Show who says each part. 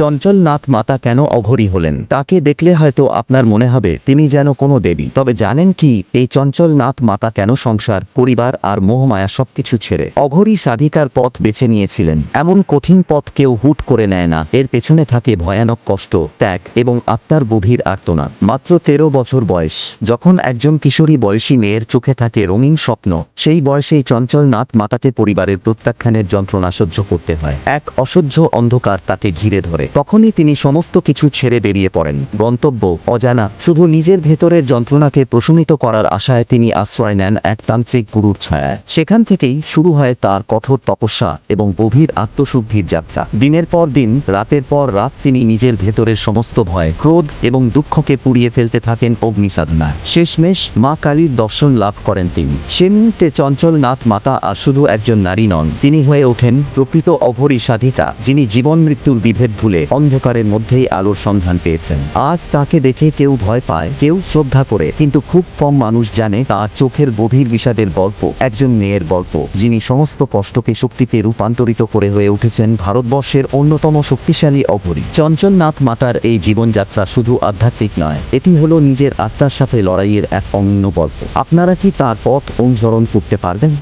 Speaker 1: চঞ্চলনাথ মাতা কেন অঘরী হলেন? তাকে দেখলে হয়তো আপনার মনে হবে, তিনি যেন কোনো দেবী। তবে জানেন কি, এই চঞ্চলনাথ মাতা কেন সংসার, পরিবার আর মোহমায়া সবকিছু ছেড়ে অঘরী সাধিকার পথ বেছে নিয়েছিলেন? এমন কঠিন পথ কেউ হুট করে নেয় না। এর পেছনে থাকে ভয়ানক কষ্ট, ত্যাগ এবং আত্মার গভীর আর্তনা। মাত্র তেরো বছর বয়স। যখন একজন কিশোরী বয়সী মেয়ের চোখে থাকে রঙিন স্বপ্ন, সেই বয়সেই চঞ্চলনাথ মাতাকে পরিবারের প্রত্যাখ্যানের যন্ত্রণা সহ্য করতে হয়। এক অসহ্য অন্ধকার তাকে ঘিরে ধরে। তখনই তিনি সমস্ত কিছু ছেড়ে বেরিয়ে পড়েন। গন্তব্য অজানা, শুধু নিজের ভেতরের যন্ত্রণাকে প্রশমিত করার আশায় তিনি আশ্রয় নেন এক তান্ত্রিক গুরুর ছায়ায়। সেখান থেকেই শুরু হয় তার কঠোর তপস্যা এবং গভীর আত্মশুদ্ধির যাত্রা। দিনের পর দিন, রাতের পর রাত তিনি নিজের ভেতরের সমস্ত ভয়, ক্রোধ এবং দুঃখকে পুড়িয়ে ফেলতে থাকেন অগ্নিসাধনায় শেষমেশ মা কালীর দর্শন লাভ করেন তিনি। সে মুহূর্তে চঞ্চলনাথ মাতা আর শুধু একজন নারী নন। তিনি হয়ে ওঠেন প্রকৃত অঘরী সাধিকা, যিনি জীবন মৃত্যুর বিভেদ ভুলে অন্ধকারের মধ্যেই আলোর সন্ধান পেয়েছেন। আজ তাকে দেখে কেউ ভয় পায়, কেউ শ্রদ্ধা করে, কিন্তু খুব কম মানুষ জানে তার চোখের গভীর বিষাদের গল্প, একজন মেয়ের গল্প, যিনি সমস্ত কষ্টকে শক্তিতে রূপান্তরিত করে হয়ে উঠেছেন ভারতবর্ষের অন্যতম শক্তিশালী অঘরী চঞ্চলনাথ মাতার এই জীবনযাত্রা শুধু আধ্যাত্মিক নয়, এটি হলো নিজের আত্মার সাথে লড়াইয়ের এক অন্য গল্প। আপনারা কি তার পথ অনুসরণ করতে পারবেন?